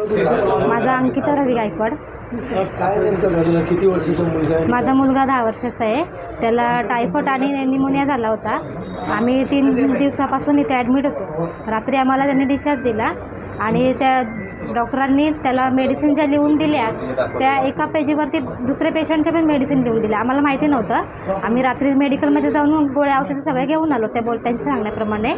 माझा अंकिता रवी गायकवाड. काय नेमकं झालेलं? किती वर्षाचा मुलगा आहे? माझा मुलगा दहा वर्षाचा आहे. त्याला टायफॉइड आणि निमोनिया झाला होता. आम्ही तीन दिवसापासून इथे ॲडमिट होतो. रात्री आम्हाला त्यांनी डिस्चार्ज दिला आणि त्या डॉक्टरांनी त्याला मेडिसिन ज्या लिहून दिल्या त्या एका पेजीवरती दुसऱ्या पेशंटच्या पण मेडिसिन लिहून दिल्या. आम्हाला माहिती नव्हतं. आम्ही रात्री मेडिकलमध्ये जाऊन गोळ्या औषधं सगळ्या घेऊन आलो त्या बोल त्यांच्या सांगण्याप्रमाणे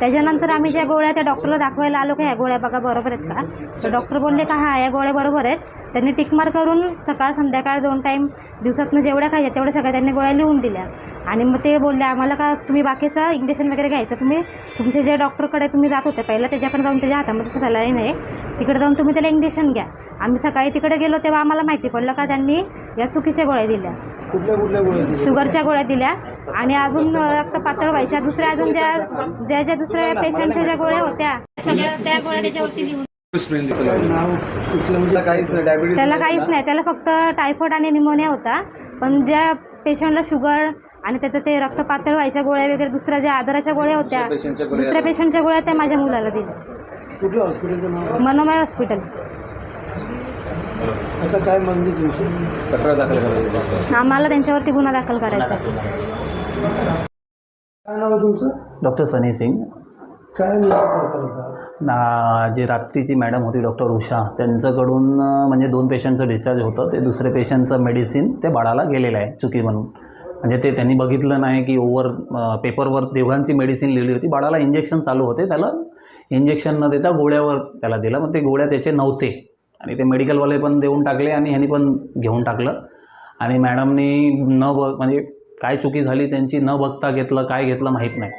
त्याच्यानंतर आम्ही ज्या गोळ्या त्या डॉक्टरला दाखवायला आलो का ह्या गोळ्या बघा बरोबर आहेत का? तर डॉक्टर बोलले का हा या गोळ्या बरोबर आहेत. त्यांनी टिकमार करून सकाळ संध्याकाळ दोन टाईम दिवसातनं जेवढ्या खायच्या तेवढ्या सगळ्या त्यांनी गोळ्या लिहून दिल्या. आणि मग ते बोलले आम्हाला का तुम्ही बाकीचं इंजेक्शन वगैरे घ्यायचं? तुम्ही तुमचे जे डॉक्टरकडे तुम्ही जात होते पहिला त्याच्याकडे जाऊन त्याच्या हातामध्ये सलाईन आहे तिकडे जाऊन तुम्ही त्याला इंजेक्शन घ्या. आम्ही सकाळी तिकडे गेलो तेव्हा आम्हाला माहिती पडलं का त्यांनी या चुकीच्या गोळ्या दिल्या. कुठल्या कुठल्या गोळ्या दिल्या? शुगरच्या गोळ्या दिल्या. आणि अजून रक्त पातळ व्हायच्या दुसऱ्या अजून ज्या ज्या ज्या दुसऱ्या पेशंटच्या ज्या गोळ्या होत्या सगळ्या त्या गोळ्या त्याच्यावरती लिहून म्हणजे? काहीच नाही डायबिटीज त्याला काहीच नाही त्याला फक्त टायफॉइड आणि निमोनिया होता. पण ज्या पेशंटला शुगर आणि त्याचं ते रक्त पातळ व्हायच्या गोळ्या वगैरे दुसऱ्या ज्या आधाराच्या गोळ्या होत्या दुसऱ्या पेशंटच्या गोळ्या त्या माझ्या मुलाला दिल्या. कुठल्या हॉस्पिटलचं नाव? मनोमय हॉस्पिटल आता काय मागणी तुमची? तक्रार दाखल करायची आम्हाला त्यांच्यावरती गुन्हा दाखल करायचा. काय नाव तुमचं? डॉक्टर सनी सिंग. काय ना जे रात्रीची मॅडम होती डॉक्टर उषा त्यांच्याकडून म्हणजे दोन पेशंटचं डिस्चार्ज होतं. ते दुसरे पेशंटचं मेडिसिन ते बाळाला गेलेलं आहे चुकी म्हणून. म्हणजे ते त्यांनी बघितलं नाही की ओव्हर पेपरवर दोघांची मेडिसिन लिहिली होती. बाळाला इंजेक्शन चालू होते. त्याला इंजेक्शन न देता गोळ्यावर त्याला दिलं. मग ते गोळ्या त्याचे नव्हते. आणि ते मेडिकलवाले पण देऊन टाकले आणि ह्यांनी पण घेऊन टाकलं. आणि मॅडमनी न बघ म्हणजे काय चुकी झाली त्यांची न बघता घेतलं काय घेतलं माहीत नाही.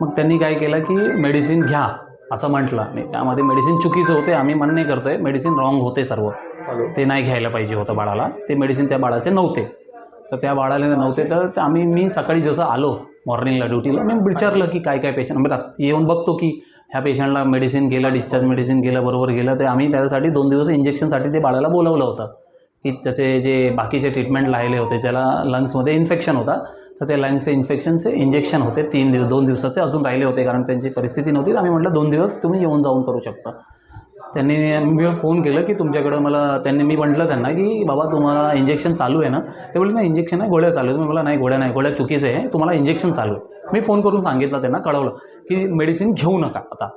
मग त्यांनी काय केलं की मेडिसिन घ्या असं म्हटलं. आणि त्यामध्ये मेडिसिन चुकीचं होते आम्ही मान्य करतो आहे मेडिसिन रॉंग होते सर्व. ते नाही घ्यायला पाहिजे होतं बाळाला. ते मेडिसिन त्या बाळाचे नव्हते. तर त्या बाळाला नव्हते. तर आम्ही मी सकाळी जसं आलो मॉर्निंगला ड्युटीला मी विचारलं की काय काय पेशंट म्हणजे येऊन बघतो की ह्या पेशंटला मेडिसिन गेलं डिस्चार्ज मेडिसिन गेलं बरोबर गेलं तर आम्ही त्याच्यासाठी दोन दिवस इंजेक्शनसाठी ते बाळाला बोलवलं होतं. की त्याचे जे बाकीचे ट्रीटमेंट राहिले होते त्याला लंग्समध्ये इन्फेक्शन होता. तर ते लंग्सचे इन्फेक्शनचे इंजेक्शन होते तीन दिवस दोन दिवसाचे अजून राहिले होते कारण त्यांची परिस्थिती नव्हती. तर आम्ही म्हटलं दोन दिवस तुम्ही येऊन जाऊन करू शकता. त्यांनी मी फोन केलं की तुमच्याकडं मला त्यांनी मी म्हटलं त्यांना की बाबा तुम्हाला इंजेक्शन चालू आहे ना. ते बोलले नाही इंजेक्शन आहे गोळ्या चालू आहे तुम्ही मला नाही गोळ्या नाही गोळ्या चुकीचे आहे. तुम्हाला इंजेक्शन चालू आहे. मी फोन करून सांगितलं त्यांना कळवलं की मेडिसिन घेऊ नका आता.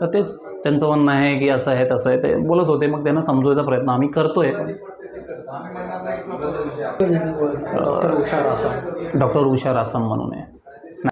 तर तेच त्यांचं म्हणणं आहे की असं आहे तसं आहे. ते बोलत होते मग त्यांना समजवायचा प्रयत्न आम्ही करतोय. डॉक्टर उषा रासम डॉक्टर उषा रासम म्हणून आहे.